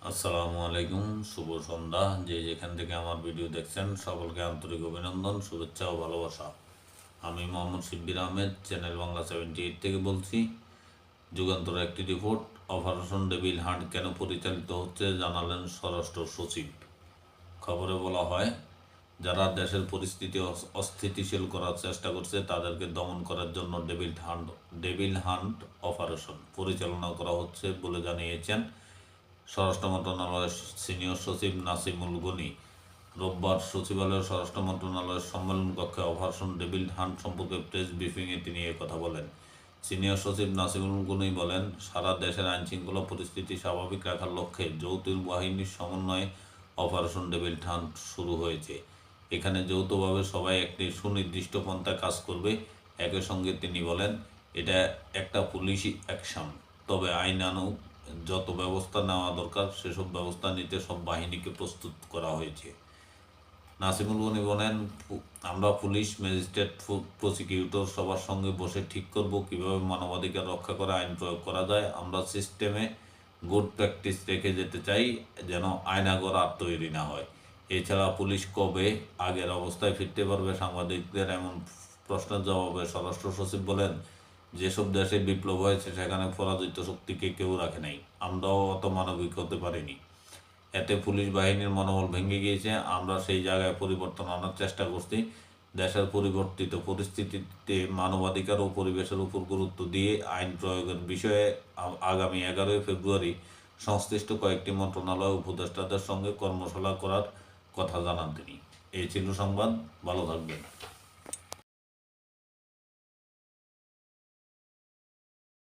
আসসালামু আলাইকুম, শুভ সন্ধ্যা। যে যেখান থেকে আমার ভিডিও দেখছেন, সকলকে আন্তরিক অভিনন্দন, শুভেচ্ছা ও ভালোবাসা। আমি Mohammad Shibbir Ahmed, channel Bangla seventy eight থেকে বলছি, যুগান্তর একটি রিপোর্ট, অপারেশন ডেভিল হান্ট কেন পরিচালিত হচ্ছে জানালেন স্বরাষ্ট্র সচিব। খবরে বলা হয়, যারা দেশের পরিস্থিতি অস- অস্থিতিশীল করার চেষ্টা করছে, তাদেরকে দমন করার জন্য devil hunt devil hunt operation পরিচালনা করা হচ্ছে বলে জানিয়েছেন স্বরাষ্ট্র মন্ত্রণালয়ের সিনিয়র সচিব নাসিমুল গনি। রোববার সচিবালয়ের স্বরাষ্ট্র মন্ত্রণালয়ের সম্মেলন কক্ষে অপারেশন ডেভিল হান্ট সম্পর্কে প্রেস ব্রিফিংয়ে তিনি কথা বলেন। সিনিয়র সচিব নাসিমুল গনি বলেন, সারা দেশের আইন শৃঙ্খলা পরিস্থিতি স্বাভাবিক রাখার লক্ষ্যে যৌথ বাহিনীর সমন্বয়ে অপারেশন ডেভিল হান্ট শুরু হয়েছে। এখানে যৌথভাবে সবাই একটি সুনির্দিষ্ট পন্থা কাজ করবে। একই সঙ্গে তিনি বলেন, এটা একটা পুলিশি অ্যাকশন, তবে আইনানুগ যত ব্যবস্থা নেওয়া দরকার, সেসব ব্যবস্থা নিতে সব বাহিনীকে প্রস্তুত করা হয়েছে। নাসিমুল গনি বলেন আমরা পুলিশ, ম্যাজিস্ট্রেট প্রসিকিউটর সবার সঙ্গে বসে ঠিক করব, কীভাবে মানবাধিকার রক্ষা করে, আইন প্রয়োগ করা যায়। আমরা সিস্টেমে গুড প্র্যাকটিস রেখে যেতে চাই, যেন আয়নাগর আর তৈরি না হয়। এছাড়া পুলিশ কবে আগের অবস্থায় ফিরতে পারবে, সাংবাদিকদের এমন প্রশ্নের জবাবে স্বরাষ্ট্র সচিব বলেন যেসব দেশে বিপ্লব হয়েছে, সেখানে পরাজিত শক্তিকে কেউ রাখে নাই। আমরাও অত মানবিক হতে পারিনি। এতে পুলিশ বাহিনীর মনোবল ভেঙে গিয়েছে। আমরা সেই জায়গায় পরিবর্তন আনার চেষ্টা করছি। দেশের পরিবর্তিত পরিস্থিতিতে মানবাধিকার ও পরিবেশের উপর গুরুত্ব দিয়ে আইন প্রয়োগের বিষয়ে আগামী এগারোই ফেব্রুয়ারি সংশ্লিষ্ট কয়েকটি মন্ত্রণালয় উপদেষ্টাদের সঙ্গে কর্মশালা করার কথা জানান তিনি। এই ছিল সংবাদ। ভালো থাকবেন।